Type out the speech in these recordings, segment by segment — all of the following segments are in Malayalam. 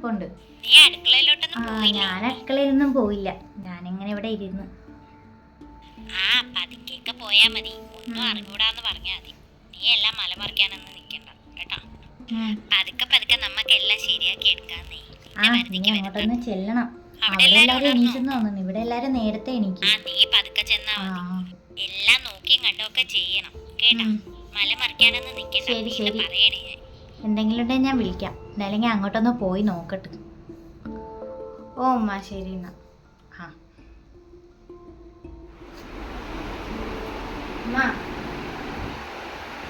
നിപ്പുണ്ട് ആ ഞാൻ അടുക്കളയിലൊന്നും പോയില്ല. ഞാനിങ്ങനെ ഇവിടെ ഇരുന്നു. പോയാ മതി. ഒന്നും അറിഞ്ഞൂടാന്ന് പറഞ്ഞാ മതി. നീ എല്ലാം മലമറിക്കാനൊന്നും നിക്കണ്ട കേട്ടോ? ഉം. പതുക്കെ പതുക്കെ നമുക്ക് എല്ലാം ശരിയാക്കി എടുക്കാന്നേ. അങ്ങോട്ടൊന്ന് ചെല്ലണം. അവിടെ അവിടെ എല്ലാരും എല്ലാരും ഉണർന്നോ? തോന്നുന്നു. ഇവിടെ എല്ലാരും നേരത്തെ എണീക്കും. ആ നീ പതുക്കെ ചെന്നാ എല്ലാം നോക്കിയും കണ്ടൊക്കെ ചെയ്യണം കേട്ടാ? മല മലമറിക്കാനൊന്നും നിക്കണ്ട പറയണേ. എന്തെങ്കിലും ഉണ്ടെങ്കിൽ ഞാൻ വിളിക്കാം. അല്ലെങ്കിൽ അങ്ങോട്ടൊന്ന് പോയി നോക്കട്ടെ. ഓ അമ്മ ശരി എന്നാ. ആ.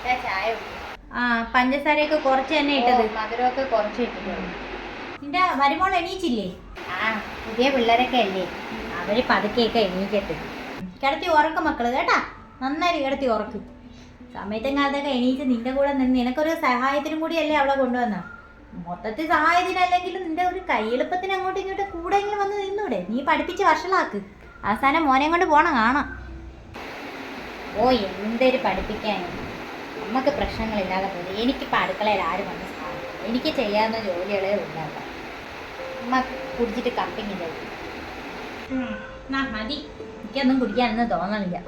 ചായ ആ പഞ്ചസാരയൊക്കെ കുറച്ച് തന്നെ ഇട്ടത്. മധുരമൊക്കെ കുറച്ച് ഇട്ടിട്ടുണ്ട്. നിന്റെ മരുമോൾ എണീച്ചില്ലേ? ആ പുതിയ പിള്ളേരൊക്കെ അല്ലേ? അവർ പതുക്കെയൊക്കെ എണീക്കട്ടെ. കിടത്തി ഉറക്കും മക്കൾ കേട്ടാ? നന്നായി കിടത്തി ഉറക്കും. സമയത്തും കാലത്തൊക്കെ എണീറ്റ് നിന്റെ കൂടെ നിന്ന് നിനക്കൊരു സഹായത്തിനും കൂടിയല്ലേ അവളെ കൊണ്ടുവന്ന? മൊത്തത്തിൽ സഹായത്തിനല്ലെങ്കിലും നിന്റെ ഒരു കയ്യെളുപ്പത്തിന് അങ്ങോട്ടും ഇങ്ങോട്ടും കൂടെങ്കിലും വന്ന് നിന്നൂടെ? നീ പഠിപ്പിച്ച് വഷളാക്ക്. അവസാനം മോനെ കൊണ്ട് പോണം കാണാം. ഓ എന്തൊരു പഠിപ്പിക്കാൻ നമുക്ക് പ്രശ്നങ്ങളില്ലാതെ പോലെ എനിക്കിപ്പോൾ അടുക്കളയിൽ ആരും വന്ന് സഹായിക്കും എനിക്ക് ചെയ്യാവുന്ന ജോലികളെ ഉണ്ടാക്കാം അമ്മ കുടിച്ചിട്ട് കപ്പിങ്ങില്ല മതി. എനിക്കൊന്നും കുടിക്കാനൊന്നും തോന്നണില്ല.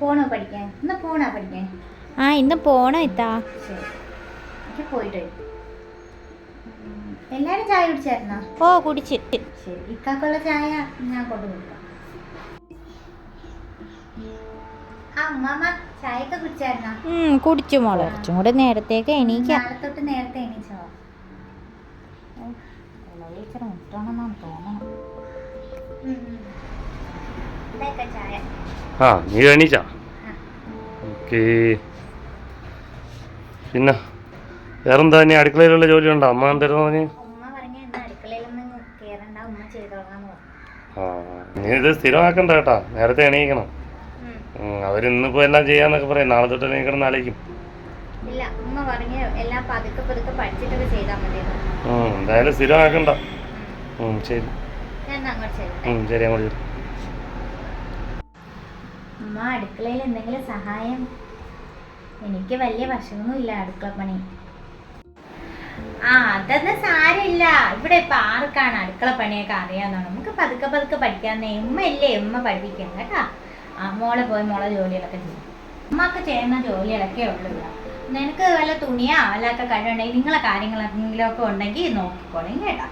പോണോ പഠിക്കാൻ? ഇന്ന് പോണോ പഠിക്കാൻ? ആ ഇന്ന് പോണോ ഇത്താ. ശരി. പോയിട്ട് എല്ലാരും ചായ കുടിച്ചായിരുന്നോ? ഓ കുടിച്ച്. ശരി. ഇക്കാക്കുള്ള ചായ ഞാൻ കൊണ്ടു കൊടുക്കാം. അമ്മാമ്മ ചായയൊക്കെ കുടിച്ചായിരുന്നോ? കുടിച്ചു മോളെ. കുറച്ചും കൂടെ നേരത്തേക്ക് എണീക്കാം. നാളെ തൊട്ട് നേരത്തെ എണീച്ചോ? ഇച്ചിരി മുട്ടണമെന്നാണ് തോന്നണം. ചായ. ആ നീ എണീച്ചാ. ഓക്കേ. പിന്നെ വേറെന്താ നീ അടുക്കളയിലുള്ള ജോലി ഉണ്ടോ അമ്മ എന്തായിരുന്നു പറഞ്ഞ്? ആ നീ ഇത് സ്ഥിരമാക്കണ്ട കേട്ടാ. നേരത്തെ എണീക്കണം. അവരിന്നിപ്പോ എല്ലാം ചെയ്യാന്നൊക്കെ പറയും. നാളെ തൊട്ട് എണീക്കണം ഇല്ല ഉമ്മ പറഞ്ഞ് എല്ലാം പതുക്കെ പതുക്കെ പഠിച്ചിട്ടൊക്കെ ചെയ്താൽ മതി എന്തായാലും സ്ഥിരമാക്കണ്ട. ശരി. അങ്ങോട്ട് ശരി. അമ്മ അടുക്കളയിൽ എന്തെങ്കിലും സഹായം? എനിക്ക് വലിയ വശമൊന്നുമില്ല അടുക്കളപ്പണി ആ അതൊന്നും സാരമില്ല. ഇവിടെ ഇപ്പൊ ആർക്കാണ് അടുക്കള പണിയൊക്കെ അറിയാന്നാണ് നമുക്ക് പതുക്കെ പതുക്കെ പഠിക്കാന്ന് എമ്മ ഇല്ലേ ഉമ്മ പഠിപ്പിക്കാം കേട്ടാ? ആ മോളെ പോയി മോളെ ജോലികളൊക്കെ ചെയ്യും. ഉമ്മക്ക് ചെയ്യുന്ന ജോലികളൊക്കെ ഉള്ളൂ നിനക്ക് വല്ല തുണിയാ വല്ലാത്ത കഴിവുണ്ടെങ്കിൽ നിങ്ങളെ കാര്യങ്ങളെന്തെങ്കിലും ഒക്കെ ഉണ്ടെങ്കിൽ നോക്കിക്കോളേ കേട്ടാ.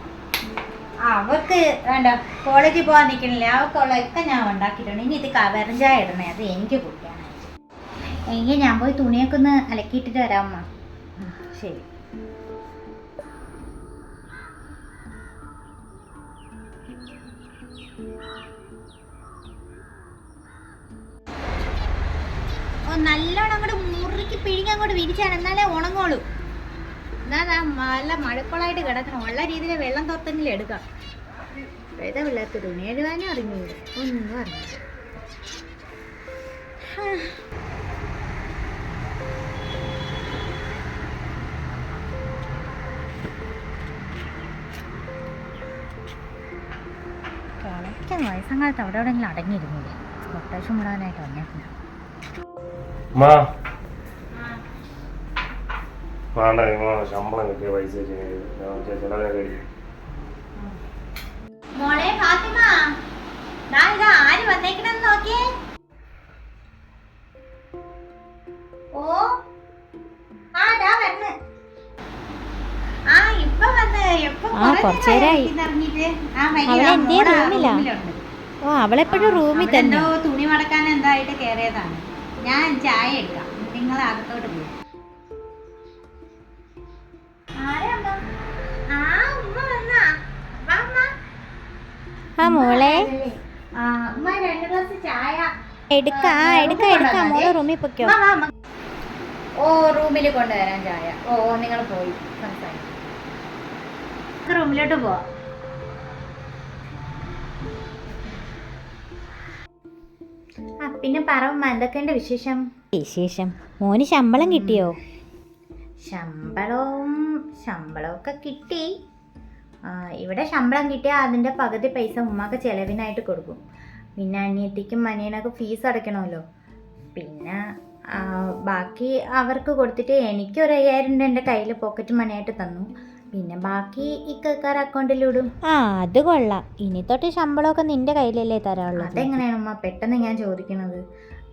അവക്ക് വേണ്ട കോളേജിൽ പോകാൻ നിൽക്കണില്ല. അവക്കുള്ളതൊക്കെ ഞാൻ ഉണ്ടാക്കിയിട്ടുണ്ട്. ഇനി ഇത് കവറിഞ്ചായ ഇടണേ. അത് എനിക്ക് കുടിക്കാനായിട്ട്. എങ്കിൽ ഞാൻ പോയി തുണിയൊക്കെ ഒന്ന് അലക്കിയിട്ടിട്ട് വരാം അമ്മ ശരി. നല്ലോണം അങ്ങോട്ട് മുറുക്കി പിഴിഞ്ഞങ്ങോട്ട് വിരിച്ചാണ്. എന്നാലേ ഉണങ്ങോളൂ ദാ നല്ല മഴക്കുളമായിട്ട് കിടക്കണം? ഉള്ള രീതിയിൽ വെള്ളം തൊത്തെങ്കിലും എടുക്കാം. ഇപ്പോഴത്തെ പിള്ളേർക്ക് തുണി എഴുതാനും അറിഞ്ഞില്ല ഒന്നും അറിഞ്ഞില്ല കിളയ്ക്കാൻ വയസ്സം കാലത്ത് അവിടെ എവിടെയെങ്കിലും അടങ്ങിയിരുന്നില്ലേ? കൊട്ടേഷൻ വിടാനായിട്ട് വന്നേക്കുന്നു. വേണ്ട നിങ്ങളെ ശമ്പളം കിട്ടിയ പൈസ വെച്ച് ചിലവിനെ കഴിയും മോളെ ഫാത്തിമ. ആര് വന്നേക്കണെന്ന് നോക്കിയേ. ഓ. ആ ദാ വന്ന്. ആ ഇപ്പൊ വന്ന്. എപ്പൊ ആ, കുറേ നേരമായി നേരമായി. ആ, വരി, അവൾ ആ, എന്തേ റൂമിലാ? ഓ അവളെപ്പോഴും റൂമിൽ തന്നെ. എന്തോ തുണി മടക്കാൻ എന്തായിട്ട് കേറിയതാണ് ഞാൻ ചായ എടുക്കാം. നിങ്ങൾ അകത്തോട്ട് പോയി. എടുക്ക എടുക്ക എടുക്ക മോളെ റൂമിൽ പൊക്കോ വാ, വാ, അമ്മ. ഓ റൂമിൽ കൊണ്ടുവരാൻ ചായ. ഓ നിങ്ങൾ പോയി. സംസാരിക്കും. റൂമിലോട്ട് പോവാം. ആ പിന്നെ പറമ്മ എന്തൊക്കെയുണ്ട് വിശേഷം? വിശേഷം. മോന് ശമ്പളം കിട്ടിയോ? ശമ്പളവും ശമ്പളമൊക്കെ കിട്ടി. ഇവിടെ ശമ്പളം കിട്ടിയാൽ അതിന്റെ പകുതി പൈസ ഉമ്മാക്ക് ചിലവിനായിട്ട് കൊടുക്കും. പിന്നെ അനിയത്തിക്കും അനിയനൊക്കെ ഫീസ് അടയ്ക്കണമല്ലോ. പിന്നെ ബാക്കി അവർക്ക് കൊടുത്തിട്ട് എനിക്ക് ഒരു അയ്യായിരം രൂപ എന്റെ കയ്യിൽ പോക്കറ്റ് മണിയായിട്ട് തന്നു. പിന്നെ ബാക്കി ഈ ഇക്കാർ അക്കൗണ്ടിലിടും ആ അത് കൊള്ളാം. ഇനി തൊട്ട് ശമ്പളമൊക്കെ നിന്റെ കയ്യിലല്ലേ തരാനുള്ളത്. അതെങ്ങനെയാണ് ഉമ്മ? പെട്ടെന്ന് ഞാൻ ചോദിക്കണത്.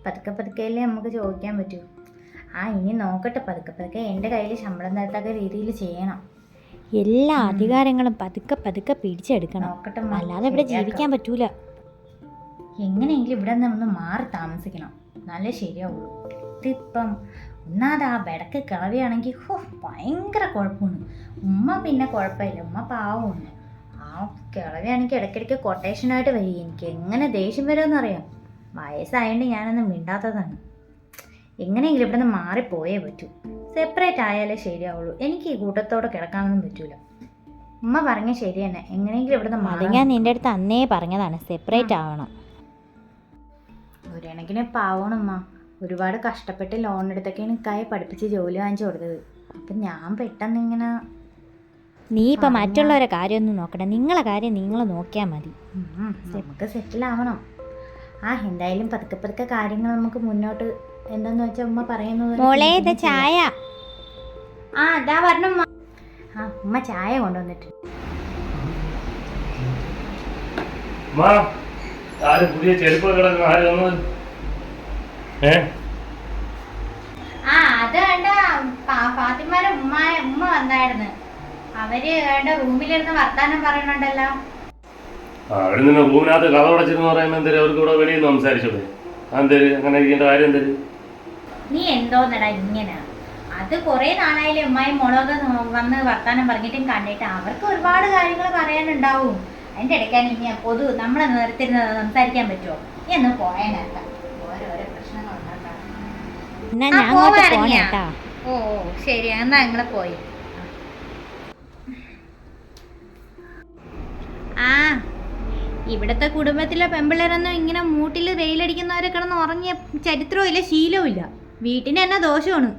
പതുക്കെ പതുക്കെയല്ലേ നമുക്ക് ചോദിക്കാൻ പറ്റൂ. ആ ഇനി നോക്കട്ടെ. പതുക്കെ പതുക്കെ എന്റെ കയ്യിൽ ശമ്പളം തരത്തക്ക രീതിയിൽ ചെയ്യണം. എല്ലാ അധികാരങ്ങളും പതുക്കെ പതുക്കെ പിടിച്ചെടുക്കണം. അല്ലാതെ ഇവിടെ ജീവിക്കാൻ പറ്റൂല. എങ്ങനെയെങ്കിലും ഇവിടെ നിന്ന് മാറി താമസിക്കണം. നല്ല ശരിയാവുള്ളൂ. ഇതിപ്പം ഒന്നാമത് ആ ബെടക്ക് കിളവിയാണെങ്കിൽ ഹോ ഭയങ്കര കുഴപ്പമാണ്. ഉമ്മ പിന്നെ കുഴപ്പമില്ല. ഉമ്മ പാവമാണ്. ആ കിളവിയാണെങ്കിൽ ഇടയ്ക്കിടയ്ക്ക് കൊട്ടേഷനായിട്ട് വരിക. എനിക്ക് എങ്ങനെ ദേഷ്യം വരുമെന്ന് അറിയാം. വയസ്സായതുകൊണ്ട് ഞാനൊന്നും മിണ്ടാത്തതാണ്. എങ്ങനെയെങ്കിലും ഇവിടെ നിന്ന് മാറിപ്പോയേ പറ്റൂ. സെപ്പറേറ്റ് ആയാലേ ശരിയാവുള്ളൂ. എനിക്ക് ഈ കൂട്ടത്തോടെ കിടക്കാനൊന്നും പറ്റൂല. ഉമ്മ പറഞ്ഞ ശരി തന്നെ. എങ്ങനെയെങ്കിലും ഇവിടെ നിന്ന് അത് മാറി. ഞാൻ നിന്റെ അടുത്ത് അന്നേ പറഞ്ഞതാണ്. സെപ്പറേറ്റ് ആവണം. ഒരു പാവണം പാവണമ്മ ഒരുപാട് കഷ്ടപ്പെട്ട് ലോൺ എടുത്തൊക്കെയാണ് ഇക്കായെ പഠിപ്പിച്ച് ജോലി വാങ്ങിച്ചു കൊടുത്തത്. അപ്പം ഞാൻ പെട്ടെന്ന് ഇങ്ങനെ നീ ഇപ്പൊ മറ്റുള്ളവരെ കാര്യമൊന്നും നോക്കണ്ട നിങ്ങളെ കാര്യം നിങ്ങൾ നോക്കിയാൽ മതി. ഉം, നമുക്ക് സെറ്റിൽ ആവണം. ആ എന്തായാലും പതുക്കെ പതുക്കെ കാര്യങ്ങൾ നമുക്ക് മുന്നോട്ട് എന്താന്ന് വെച്ചാൽ ഉമ്മ പറയുന്നത് മോളെ ഇത് ചായ. ആ ഇതാ പറഞ്ഞു ഉമ്മ. ആ ഉമ്മ ചായ കൊണ്ടുവന്നിട്ട്. പുതിയ ചെരുപ്പ് കിടക്കുന്ന ആര് വന്നത് ഏ? ആ അത് വേണ്ട ഫാത്തിമാരെ ഉമ്മ ഉമ്മ വന്നായിരുന്നു. അവർ വേണ്ട റൂമിലിരുന്ന് വർത്താനം പറയണുണ്ടല്ലോ അവിടെ നിന്ന് റൂമിനകത്ത് കഥ അടച്ചെന്ന് പറയുമ്പോൾ എന്തേലും അവർക്ക് ഇവിടെ വെളിയിൽ നിന്ന് സംസാരിച്ചോളൂ അതെന്തേലും അങ്ങനെ ഇരിക്കേണ്ട കാര്യം എന്തേര്? നീ എന്തോന്നടാ ഇങ്ങനെ? അത് കൊറേ നാളായാലും ഉമ്മായി മോളൊക്കെ വന്ന് വർത്താനം പറഞ്ഞിട്ടും കണ്ടിട്ട് അവർക്ക് ഒരുപാട് കാര്യങ്ങൾ പറയാനുണ്ടാവും. അതിന്റെ ഇടയ്ക്കാണ് ഇനി പൊതു നമ്മളെ നിർത്തിരുന്നത് സംസാരിക്കാൻ പറ്റുമോ നീ ഒന്ന് ഓരോരോ പ്രശ്നങ്ങൾ ഉണ്ടാക്കാം അങ്ങോട്ട് ഓ ഓ, ശരി. എന്നാ ഞങ്ങളെ പോയി. ആ ഇവിടത്തെ കുടുംബത്തിലെ പെമ്പിള്ളേരൊന്നും ഇങ്ങനെ മൂട്ടിൽ വെയിലടിക്കുന്നവരെ കിടന്ന് ഉറങ്ങിയ ചരിത്രവും ഇല്ല ശീലവും ഇല്ല. വീട്ടിന് തന്നെ ദോഷമാണ്.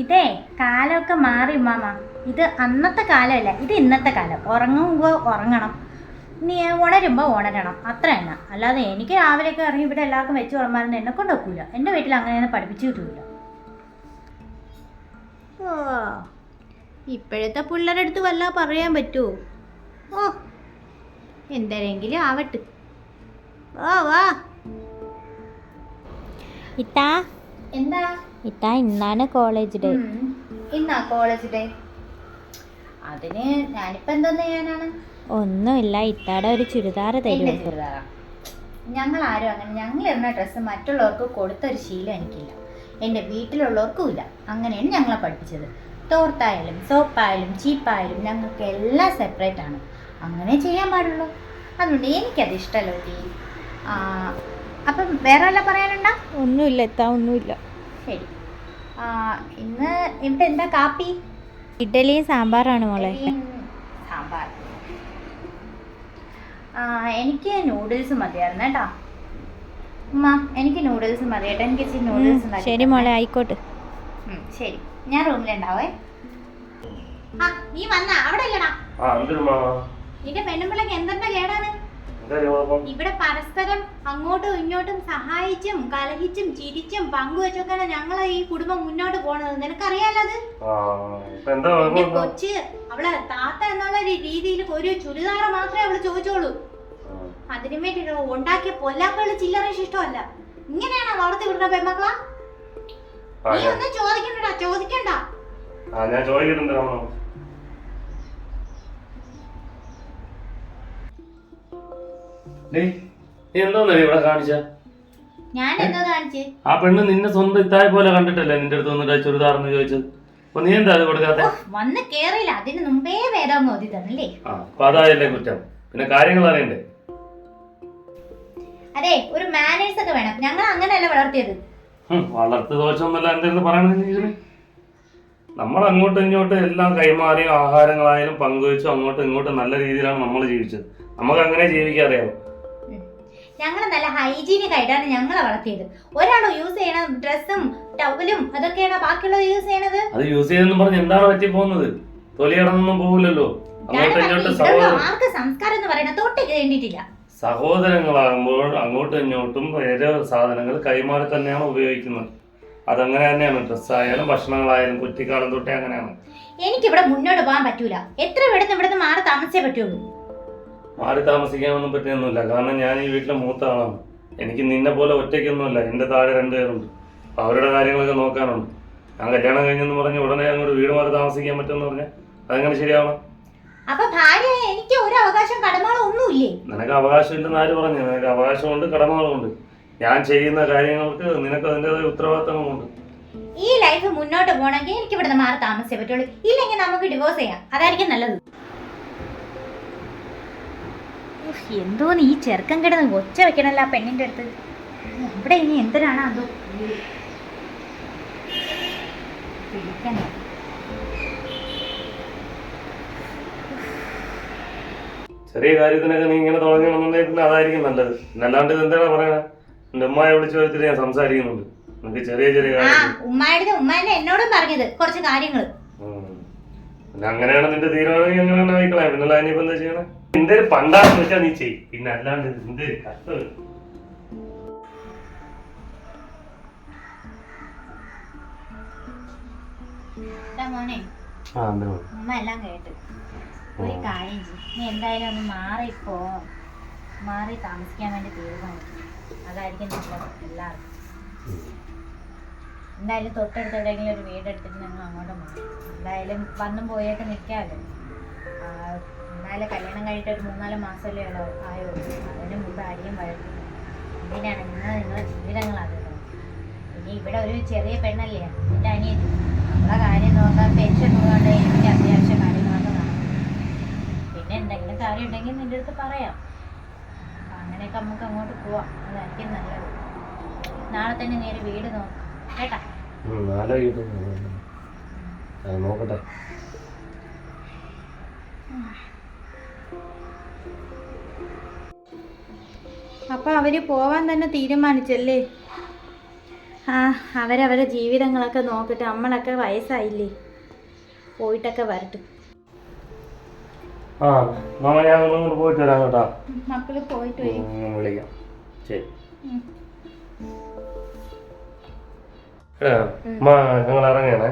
ഇതേ കാലമൊക്കെ മാറി മാമ ഇത് അന്നത്തെ കാലമല്ല ഇത് ഇന്നത്തെ കാലം. ഉറങ്ങുമ്പോൾ ഉറങ്ങണം. നീ ഉണരുമ്പോൾ ഉണരണം. അത്ര എന്ന അല്ലാതെ എനിക്ക് രാവിലെയൊക്കെ ഇറങ്ങി ഇവിടെ എല്ലാവർക്കും വെച്ച് ഉറമാരുന്ന് എന്നെ കൊണ്ട് വെക്കൂല എന്റെ വീട്ടിൽ അങ്ങനെയൊന്നും പഠിപ്പിച്ചു കിട്ടൂല. ഓ ഇപ്പോഴത്തെ പിള്ളേരുടെ അടുത്ത് വല്ല പറയാൻ പറ്റുമോ ഓ എന്തെങ്കിലും ആവട്ടെ. ഓ വാ. ഇത്താ? എന്താ? ഇത്താ ഇന്നാണ് കോളേജ് ഡേ. ഇന്നാ കോളേജ് ഡേ അതിന് ഞാനിപ്പോ എന്തോന്ന് ചെയ്യാനാണ്? ഒന്നുമില്ല ഇത്താടെ ഒരു ചുരിദാർ തരും തരുമോ ചുരിദാറാ? ഞങ്ങൾ ആരും അങ്ങനെ ഞങ്ങൾ എന്ന ഡ്രസ്സ് മറ്റുള്ളവർക്ക് കൊടുത്തൊരു ശീലം എനിക്കില്ല. എന്റെ വീട്ടിലുള്ളവർക്കും ഇല്ല. അങ്ങനെയാണ് ഞങ്ങളെ പഠിപ്പിച്ചത്. തോർത്തായാലും സോപ്പായാലും ചീപ്പായാലും ഞങ്ങൾക്ക് എല്ലാം സെപ്പറേറ്റ് ആണ്. അങ്ങനെ ചെയ്യാൻ പാടുള്ളൂ. അതുകൊണ്ട് എനിക്കത് ഇഷ്ടമല്ല ടീ അപ്പം വേറെ വല്ല പറയാനുണ്ടോ? ഒന്നുമില്ല എത്താ ഒന്നുമില്ല. ശരി. ആ, ഇന്ന് ഇവിടെ എന്താ കാപ്പി? ഇഡലിയും സാമ്പാറാണ് മോളെ. സാമ്പാർ. ആ എനിക്ക് നൂഡിൽസ് മതിയായിരുന്നു കേട്ടോ. ഉമ്മ എനിക്ക് നൂഡിൽസ് മതി കേട്ടോ എനിക്ക് ഇച്ചിരി ഉം, നൂഡിൽസ് ശരി മോളെ ആയിക്കോട്ടെ. ശരി. ഞാൻ റൂമിലുണ്ടാവേ ആ നീ വന്ന? അവിടെ ഇല്ലടാ. ആ എന്തൊരു മാ നിന്റെ പെണ്ണുമ്പിള്ളക്ക് എന്തൊക്കെ കേടാണ് ഇവിടെ പരസ്പരം അങ്ങോട്ടും ഇങ്ങോട്ടും സഹായിച്ചും കലഹിച്ചും ചിരിച്ചും പങ്കുവെച്ചൊക്കെയാണ് ഞങ്ങളെ ഈ കുടുംബം മുന്നോട്ട് പോണത്. നിനക്കറിയാലത് കൊച്ച് അവളെ താത്ത എന്നുള്ള രീതിയിൽ ഒരു ചുരിദാർ മാത്രമേ അവൾ ചോദിച്ചോളൂ. അതിനു വേണ്ടി ഉണ്ടാക്കിയ പൊല്ലാപ്പുകൾ ചില്ലറ ഇഷ്ടമല്ല. ഇങ്ങനെയാണോ വളർത്തി വിടുന്ന പെമ്മക്കളാ നീ ഒന്നും ചോദിക്കണ്ടടാ ചോദിക്കണ്ട. ഞാൻ ചോദിക്കുന്നുണ്ട് നീ ഇവിടെ കാണിച്ച? ഞാൻ എന്തോ കാണിച്ച്? ആ പെണ്ണ് നിന്നെ സ്വന്തം ഇത്തായ പോലെ കണ്ടിട്ടല്ലേ നിന്റെ അടുത്ത് വന്നിട്ട് ചുരിദാർന്ന് ചോദിച്ചത്? അപ്പൊ നീ എന്താ അത് കൊടുക്കാത്തെ? വന്ന് കേറില്ല അതിന് മുമ്പേ വേദം ഓതി തന്നല്ലേ? ആ അപ്പൊ അതായല്ലേ കുറ്റം. പിന്നെ കാര്യങ്ങൾ അറിയണ്ടേ? അതെ ഒരു മാനേഴ്സ് ഒക്കെ വേണം. ഞങ്ങൾ അങ്ങനെയല്ല വളർത്തിയത്. വളർത്തു ദോഷമൊന്നുമല്ല. എന്തായിരുന്നു പറയണെന്ന് നമ്മൾ അങ്ങോട്ടും ഇങ്ങോട്ടും എല്ലാം കൈമാറിയും ആഹാരങ്ങളായാലും പങ്കുവെച്ചും അങ്ങോട്ടും ഇങ്ങോട്ടും നല്ല രീതിയിലാണ് നമ്മൾ ജീവിച്ചത്. നമുക്ക് അങ്ങനെ ജീവിക്കാൻ അറിയാം ഞങ്ങൾ നല്ല ഹൈജീനിക് ആയിട്ടാണ് ഞങ്ങളെ വളർത്തിയത്. ഒരാളോ യൂസ് ചെയ്യണ ഡ്രസ്സും ടവലും അതൊക്കെയാണോ ബാക്കിയുള്ളത് യൂസ് ചെയ്യണത്? അത് യൂസ് ചെയ്തെന്ന് പറഞ്ഞ് എന്താണ് പറ്റി പോകുന്നത്? തൊലി കടന്നൊന്നും പോകില്ലല്ലോ ആർക്ക് സംസ്കാരം എന്ന് പറയുന്നത് തൊട്ട് വേണ്ടിയിട്ടില്ല സഹോദരങ്ങളാകുമ്പോൾ അങ്ങോട്ടും ഇങ്ങോട്ടും ഏതോ സാധനങ്ങൾ കൈമാറി തന്നെയാണ് ഉപയോഗിക്കുന്നത്. അതങ്ങനെ തന്നെയാണ്. ഡ്രസ്സായാലും ഭക്ഷണങ്ങളായാലും കുറ്റിക്കാലം തൊട്ടേ അങ്ങനെയാണ്. എനിക്കിവിടെ മുന്നോട്ട് പോകാൻ പറ്റൂല. എത്ര ഇവിടുന്ന് ഇവിടുന്ന് മാറി താമസിച്ചേ പറ്റുള്ളൂ. മാറി താമസിക്കാനൊന്നും പറ്റിയൊന്നുമില്ല കാരണം ഞാൻ ഈ വീട്ടിലെ മൂത്ത ആളാണ് എനിക്ക് നിന്നെ പോലെ ഒറ്റയ്ക്കൊന്നുമല്ല. എന്റെ താഴെ രണ്ടുപേരുണ്ട് അപ്പൊ അവരുടെ കാര്യങ്ങളൊക്കെ നോക്കാനുണ്ട്. ഞാൻ കല്യാണം കഴിഞ്ഞെന്ന് പറഞ്ഞ് ഉടനെ അങ്ങോട്ട് വീട് മാറി താമസിക്കാൻ പറ്റുമെന്ന് പറഞ്ഞാൽ അതെങ്ങനെ ശരിയാവണം? അപ്പൊ ഭാര്യ എനിക്ക് ഒരു അവകാശം കടമകളോ ഒന്നുമില്ലേ? നിനക്ക് അവകാശമില്ലെന്ന് ആര് പറഞ്ഞു? നിനക്ക് അവകാശമുണ്ട് കടമകളുമുണ്ട്. ഞാൻ ചെയ്യുന്ന കാര്യങ്ങൾക്ക് നിനക്ക് അതിന്റെതായ ഉത്തരവാദിത്തങ്ങളുണ്ട് ഈ ലൈഫ് മുന്നോട്ട് പോകണമെങ്കിൽ എനിക്ക് ഇവിടുന്ന് മാറി താമസിച്ചേ പറ്റുള്ളൂ. ഇല്ലെങ്കിൽ നമുക്ക് ഡിവോഴ്സ് ചെയ്യാം. അതായിരിക്കും നല്ലത്. എന്തോന്ന് ഈ ചെറുക്കൻ കിടന്ന് ഒച്ച വെക്കണല്ല ആ പെണ്ണിന്റെ അടുത്ത്. അവിടെ ഇനി എന്തിനാണ് അതോ? പിടിക്കണ്ട ചെറിയ കാര്യത്തിനൊക്കെ നീ ഇങ്ങനെ തുടങ്ങണമെന്നുണ്ടെങ്കിൽ പിന്നെ അതായിരിക്കും നല്ലത്. അല്ലാണ്ട് ഇത് എന്താണ് പറയണേ? എന്റെ ഉമ്മയെ വിളിച്ചു വരുത്തിട്ട് ഞാൻ സംസാരിക്കുന്നുണ്ട്. നിനക്ക് ചെറിയ ചെറിയ കാര്യം ഉമ്മായുടെ ഉമ്മാനെ എന്നോടും പറഞ്ഞത് കുറച്ച് കാര്യങ്ങൾ. പിന്നെ അങ്ങനെയാണ് നിന്റെ തീരുമാനം അങ്ങനെ തന്നെ ആയിക്കളയാം പിന്നെ അല്ല ഇനിയിപ്പോ എന്താ ചെയ്യണേ? നിന്റെ ഒരു പണ്ടാന്ന് വെച്ചാൽ നീ ചെയ്. പിന്നെ അല്ലാണ്ട് നിന്റെ ഒരു കഷ്ടം മോനെ. ആ എന്താ ഉമ്മ എല്ലാം കേട്ട്. ഒരു കാര്യം ചെയ്യും. നീ എന്തായാലും ഒന്ന് മാറിപ്പോ. മാറി താമസിക്കാൻ വേണ്ടി തീരുമാനിക്കും. അതായിരിക്കും നല്ലത്. എല്ലാവർക്കും. എന്തായാലും തൊട്ടടുത്ത് എവിടെയെങ്കിലും ഒരു വീട് എടുത്തിട്ട് ഞങ്ങൾ അങ്ങോട്ട് മാറും എന്തായാലും വന്നും പോയൊക്കെ നിൽക്കാമല്ലോ എന്നാലും കല്യാണം കഴിഞ്ഞിട്ട് ഒരു മൂന്നാൽ മാസമല്ലേ ഉള്ളൂ ആയോ? അതിന് മുമ്പ് അടിയും വഴക്കും എന്തിനാണ് നിങ്ങൾ നിങ്ങളുടെ ജീവിതങ്ങളാണല്ലോ ഇനി ഇവിടെ ഒരു ചെറിയ പെണ്ണല്ലേ? എന്റെ അനിയത്തി നമ്മളെ കാര്യം നോക്കാൻ പെൻഷൻ പോകാണ്ട് എനിക്ക് അത്യാവശ്യ കാര്യങ്ങളൊക്കെ നടക്കും പിന്നെ എന്തെങ്കിലും കാര്യം ഉണ്ടെങ്കിൽ നിന്റെ അടുത്ത് പറയാം. അങ്ങനെയൊക്കെ നമുക്ക് അങ്ങോട്ട് പോവാം. അതായിരിക്കും നല്ലത്. നാളെ തന്നെ നേരെ വീട് നോക്കാം. കേട്ടാ. ആലോചിക്കും നോക്കട്ടെ. അപ്പോൾ അവർ പോവാൻ തന്നെ തീരുമാനിച്ചല്ലേ? ആ അവരവരുടെ ജീവിതങ്ങളൊക്കെ നോക്കിട്ട് നമ്മളൊക്കെ വയസ്സായില്ലേ? പോയിട്ടൊക്കെ വരട്ടെ. ആ മാമ ഞാൻ പോയിട്ട് വരാം കേട്ടോ. മക്കൾ പോയിട്ട് വരും. വിളിക്കാം. ശരി. ഞങ്ങൾ ഇറങ്ങണേ.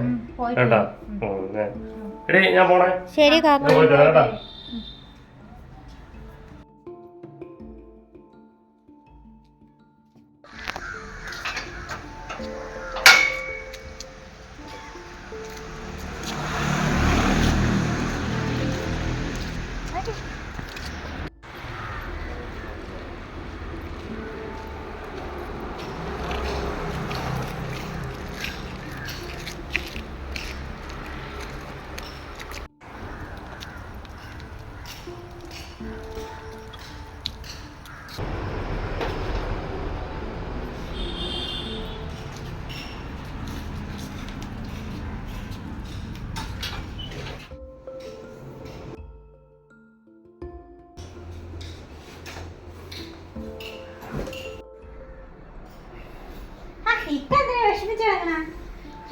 കേട്ടാ? ഉം, ഞാൻ- ഞാൻ പോണേ. ശരി കേട്ടാ.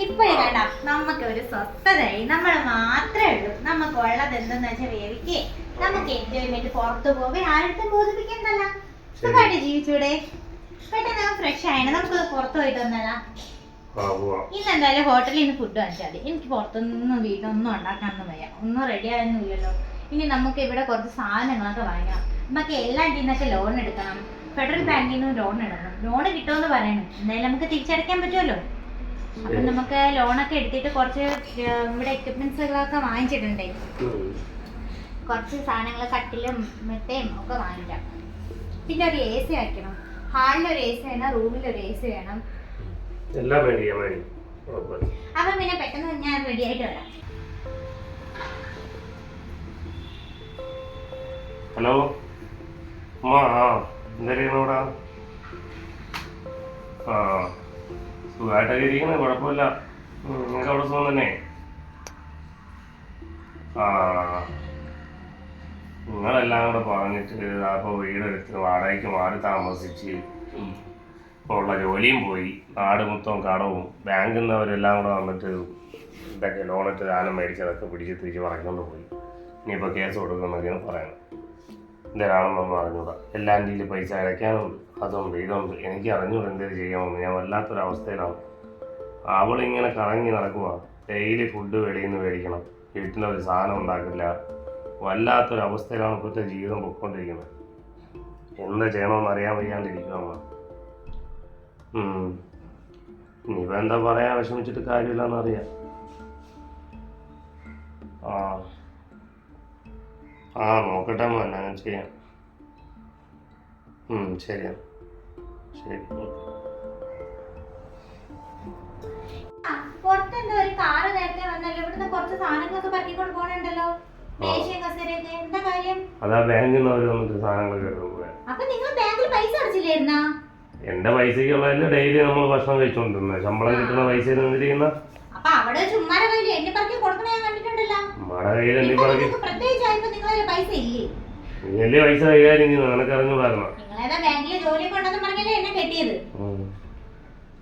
ഇപ്പഴേ വേണ്ട നമുക്ക് ഒരു സ്വസ്ഥതയായി. നമ്മൾ മാത്രമേ ഉള്ളൂ. നമുക്ക് ഉള്ളത് എന്തെന്ന് വെച്ചാൽ വേവിക്കേ. നമുക്ക് എൻജോയ്മെന്റ് പുറത്തു പോവേ? ആരുടെ ബോധിപ്പിക്കണ്ടല്ല. സുഖമായിട്ട് ജീവിച്ചൂടെ? പെട്ടെന്ന് ഫ്രഷ് ആയാണ് നമുക്ക് പുറത്തു പോയിട്ട് വന്നാലാ ഇന്ന് എന്തായാലും ഹോട്ടലിൽ നിന്ന് ഫുഡ് വാങ്ങിച്ചാൽ മതി. എനിക്ക് പുറത്തുനിന്നും വീട്ടിലൊന്നും ഉണ്ടാക്കാനൊന്നും വയ്യ. ഒന്നും റെഡി ആയൊന്നുമില്ലല്ലോ ഇനി നമുക്ക് ഇവിടെ കുറച്ച് സാധനങ്ങളൊക്കെ വാങ്ങാം നമുക്ക് എല്ലാ നിന്നൊക്കെ ലോൺ എടുക്കണം. ഫെഡറൽ ബാങ്കിൽ നിന്ന് ലോൺ എടുക്കണം. ലോൺ കിട്ടുമെന്ന് പറയണം. എന്തായാലും നമുക്ക് തിരിച്ചടയ്ക്കാൻ പറ്റുമല്ലോ അപ്പൊ നമുക്ക് ലോണൊക്കെ എടുത്തിട്ട് കുറച്ച് ഇവിടെ എക്യുപ്മെന്റ്സുകളൊക്കെ വാങ്ങിച്ചിട്ടുണ്ടേ വാങ്ങിച്ചിട്ടുണ്ട്. കുറച്ച് സാധനങ്ങൾ കട്ടിലും മെത്തയും ഒക്കെ വാങ്ങിക്കാം. പിന്നെ ഒരു എ സി വയ്ക്കണം ഹാളിൽ ഒരു എ സി വേണം റൂമിൽ ഒരു എ സി വേണം. എല്ലാം അപ്പം പിന്നെ പെട്ടെന്ന് ഞാൻ റെഡി ആയിട്ട് വരാം. ഹലോ അമ്മ ആ എന്തായാലും ഇവിടെ? ആ സുഖമായിട്ടൊക്കെ ഇരിക്കുന്നത് കുഴപ്പമില്ല. നിങ്ങൾക്ക് അവിടെ സുഖം തന്നെ? ആ. നിങ്ങളെല്ലാം കൂടെ പറഞ്ഞിട്ട് അപ്പോൾ വീടെടുത്ത് വാടകയ്ക്ക് മാറി താമസിച്ച് ഇപ്പോൾ ഉള്ള ജോലിയും പോയി. നാട് മൊത്തവും കടവും ബാങ്കിൽ നിന്ന് അവരെല്ലാം കൂടെ വന്നിട്ട് ഇതൊക്കെ ലോണിട്ട് ദാനം മേടിച്ചതൊക്കെ പിടിച്ച് തിരിച്ച് പറഞ്ഞുകൊണ്ട് പോയി. ഇനിയിപ്പോൾ കേസ് കൊടുക്കുന്നൊക്കെയാണ് പറയുന്നത് എന്തിനാണെന്നൊന്നും അറിഞ്ഞൂടാ. എല്ലാം രീതിയിൽ പൈസ അടയ്ക്കാനുണ്ട്. അതുണ്ട് ഇതുണ്ട് എനിക്ക് അറിഞ്ഞൂടെ എന്തെങ്കിലും ചെയ്യാമെന്ന്. ഞാൻ വല്ലാത്തൊരവസ്ഥയിലാണ് അവളിങ്ങനെ കറങ്ങി നടക്കുക ഡെയിലി ഫുഡ് വെളിയിൽ നിന്ന് മേടിക്കണം. വീട്ടിലൊരു സാധനം ഉണ്ടാക്കില്ല. വല്ലാത്തൊരവസ്ഥയിലാണ് ഇപ്പോഴത്തെ ജീവിതം പൊയ്ക്കൊണ്ടിരിക്കുന്നത്. എന്താ ചെയ്യണമെന്ന് അറിയാൻ വയ്യാണ്ടിരിക്കുക അമ്മ. ഇനിയിപ്പോൾ എന്താ പറയാൻ വിഷമിച്ചിട്ട് കാര്യമില്ലെന്ന് അറിയാം. ആ. ആ നോക്കട്ടെ അമ്മ ഞാൻ ചെയ്യാം. ഉം, ശരിയാ ശരി പുറത്തെന്തോ ഒരു കാറ് നേരത്തെ വന്നല്ലോ. ഇവിടുന്ന് കുറച്ച് സാധനങ്ങളൊക്കെ അതാ ബാങ്കിൽ നിന്ന് സാധനങ്ങളൊക്കെ അപ്പൊ നിങ്ങൾ ബാങ്കിൽ പൈസ അടച്ചില്ലായിരുന്നാ? എന്റെ പൈസക്കുള്ളതല്ലേ ഡെയിലി നമ്മൾ ഭക്ഷണം കഴിച്ചോണ്ടിരുന്നത് ശമ്പളം കിട്ടുന്ന പൈസ നിന്നിരിക്കുന്ന പ്രത്യേകിച്ചായപ്പോ പൈസ കൈകാര്യം ചെയ്യുന്നു നിനക്ക് അറിഞ്ഞൂടായിരുന്നു നിങ്ങളേതാ ബാങ്കിലെ ജോലിയൊക്കെ ഉണ്ടെന്ന് പറഞ്ഞല്ലേ എന്നെ കെട്ടിയത്.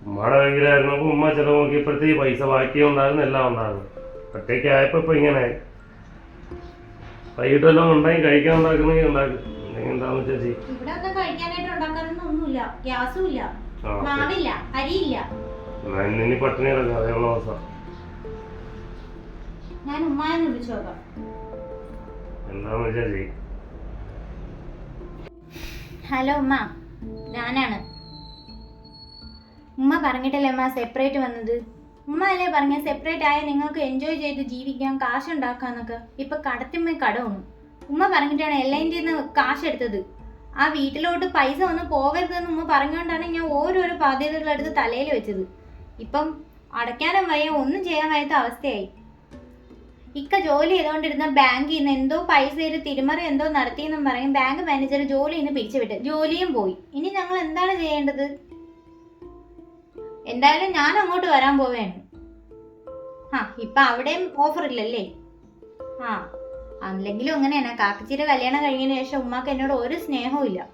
ഉമ്മയുടെ കയ്യിലായിരുന്നപ്പോൾ ഉമ്മ ചില നോക്കിയപ്പോഴത്തേക്ക് പൈസ ബാക്കി ഉണ്ടായിരുന്നു എല്ലാം ഉണ്ടായിരുന്നു. ഒറ്റയ്ക്കായപ്പോൾ ഇപ്പൊ ഇങ്ങനെ. വൈകിട്ടെല്ലാം ഉണ്ടാക്കി കഴിക്കാൻ ഉണ്ടാക്കുന്നെങ്കിൽ ഉണ്ടാക്കും. അല്ലെങ്കിൽ എന്താണെന്ന് വെച്ചാൽ ചെയ്യും ഇവിടെ ഒന്നും കഴിക്കാനായിട്ട് ഉണ്ടാക്കാനൊന്നും ഗ്യാസും ഇല്ല. ആ ഓക്കെ. മാവില്ല. അരിയില്ല. എന്നാൽ ഇന്ന് ഇനി പട്ടിണി കിടക്കാം. അതേയുള്ള ഞാൻ ഉമ്മായെന്ന് വിളിച്ചു നോക്കാം. എന്താണെന്ന് വെച്ചാൽ ചെയ്യും ഹലോ ഉമ്മ. ഞാനാണ്. ഉമ്മ പറഞ്ഞിട്ടല്ലേ ഉമ്മ സെപ്പറേറ്റ് വന്നത്? ഉമ്മ അല്ലേ പറഞ്ഞ സെപ്പറേറ്റ് ആയ നിങ്ങൾക്ക് എൻജോയ് ചെയ്ത് ജീവിക്കാം കാശ് ഉണ്ടാക്കാന്നൊക്കെ ഇപ്പൊ കടത്തിമ്മേ കടവുന്നു. ഉമ്മ പറഞ്ഞിട്ടാണ് എല്ലാന്റെ കാശ് എടുത്തത് ആ വീട്ടിലോട്ട് പൈസ ഒന്നും പോകരുതെന്ന് ഉമ്മ പറഞ്ഞുകൊണ്ടാണ് ഞാൻ ഓരോരോ ബാധ്യതകളെടുത്ത് തലയിൽ വെച്ചത്. ഇപ്പം അടയ്ക്കാനും വയ്യ ഒന്നും ചെയ്യാൻ വയ്യാത്ത അവസ്ഥയായി. ഇക്ക ജോലി ചെയ്തുകൊണ്ടിരുന്ന ബാങ്കിൽ നിന്ന് എന്തോ പൈസ ഒരു തിരിമറി എന്തോ നടത്തിയെന്നും പറയും ബാങ്ക് മാനേജർ ജോലിയിൽ നിന്ന് പിരിച്ചുവിട്ട് ജോലിയും പോയി. ഇനി ഞങ്ങൾ എന്താണ് ചെയ്യേണ്ടത്? എന്തായാലും ഞാൻ അങ്ങോട്ട് വരാൻ പോവേണ്. ആ ഇപ്പൊ അവിടെയും ഓഫർ ഇല്ലല്ലേ? ആ അല്ലെങ്കിലും അങ്ങനെയാണ്. കാക്കച്ചിയുടെ കല്യാണം കഴിഞ്ഞതിന് ശേഷം ഉമ്മാക്ക് എന്നോട് ഒരു സ്നേഹവും ഇല്ല.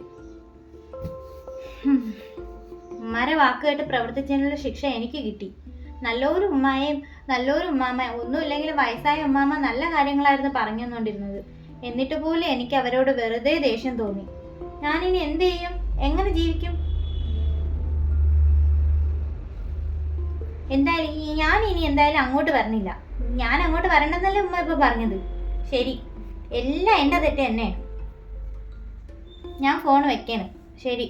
ഉമ്മാരെ വാക്ക് കേട്ട് പ്രവർത്തിച്ചതിനുള്ള ശിക്ഷ എനിക്ക് കിട്ടി. നല്ലൊരു ഉമ്മായേയും നല്ലൊരു ഉമ്മാമ ഒന്നുമില്ലെങ്കിൽ വയസ്സായ ഉമ്മാമ നല്ല കാര്യങ്ങളായിരുന്നു പറഞ്ഞു തന്നുകൊണ്ടിരുന്നത് എന്നിട്ട് പോലും എനിക്ക് അവരോട് വെറുതെ ദേഷ്യം തോന്നി. ഞാനിനി എന്ത് ചെയ്യും? എങ്ങനെ ജീവിക്കും? എന്തായാലും ഞാൻ ഇനി എന്തായാലും അങ്ങോട്ട് വരണില്ല. ഞാൻ അങ്ങോട്ട് വരണ്ടെന്നല്ലേ ഉമ്മ ഇപ്പൊ പറഞ്ഞത്. ശരി. എല്ലാം എന്റെ തെറ്റ് തന്നെ. ഞാൻ ഫോൺ വെക്കാണ്. ശരി.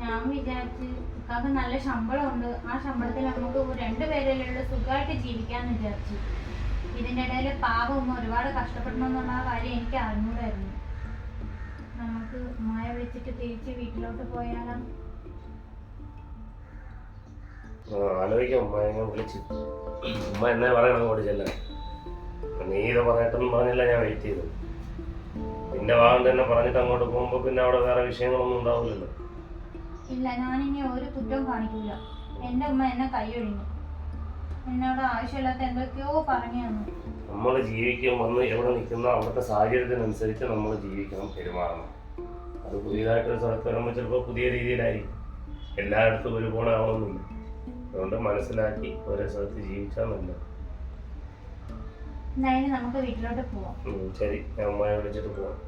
ഞാൻ വിചാരിച്ച് ഇക്കാക്ക് നല്ല ശമ്പളമുണ്ട്. ആ ശമ്പളത്തിൽ നമുക്ക് രണ്ടുപേരല്ലുള്ള സുഖമായിട്ട് ജീവിക്കാന്ന് വിചാരിച്ചു. ഇതിന്റെ ഇടയിൽ പാവം ഒരുപാട് കഷ്ടപ്പെടണമെന്നുള്ള ആ കാര്യം എനിക്ക് അറിഞ്ഞൂടായിരുന്നു. നമുക്ക് മായ വെച്ചിട്ട് തിരിച്ച് വീട്ടിലോട്ട് പോയാലോ? ആലോചിക്കാം. ഉമ്മ ഞാൻ വിളിച്ചു. ഉമ്മ എന്നെ പറയണം അങ്ങോട്ട് ചെല്ലാൻ. നീ ഇത് പറയട്ടെന്ന് പറഞ്ഞില്ല ഞാൻ വെയിറ്റ് ചെയ്തു. നിന്റെ ഭാഗം തന്നെ പറഞ്ഞിട്ട് അങ്ങോട്ട് പോകുമ്പോ പിന്നെ അവിടെ വേറെ വിഷയങ്ങളൊന്നും ഉണ്ടാവില്ലല്ലോ. ഇല്ല ഞാൻ ഇനി ഒരു കുറ്റവും കാണിക്കില്ല. എന്റെ ഉമ്മ എന്നെ കൈയൊഴിഞ്ഞു. എന്നോട് ആവശ്യമില്ലാത്ത എന്തൊക്കെയോ പറഞ്ഞു തന്നു. നമ്മൾ ജീവിക്കാൻ വന്ന് എവിടെ നിൽക്കുന്ന അവിടുത്തെ സാഹചര്യത്തിനനുസരിച്ച് നമ്മൾ ജീവിക്കണം പെരുമാറണം. അത് പുതിയതായിട്ടൊരു സ്ഥലത്ത് വരുമ്പോൾ ചിലപ്പോൾ പുതിയ രീതിയിലായിരിക്കും. എല്ലായിടത്തും ഒരുപോലെ ആവണമെന്നില്ല. അതുകൊണ്ട് മനസ്സിലാക്കി ഓരോ സ്ഥലത്ത് ജീവിച്ചാൽ നല്ലത്. നമുക്ക് വീട്ടിലോട്ട് പോവാം. ശരി. ഞാൻ അമ്മയെ വിളിച്ചിട്ട് പോവാം.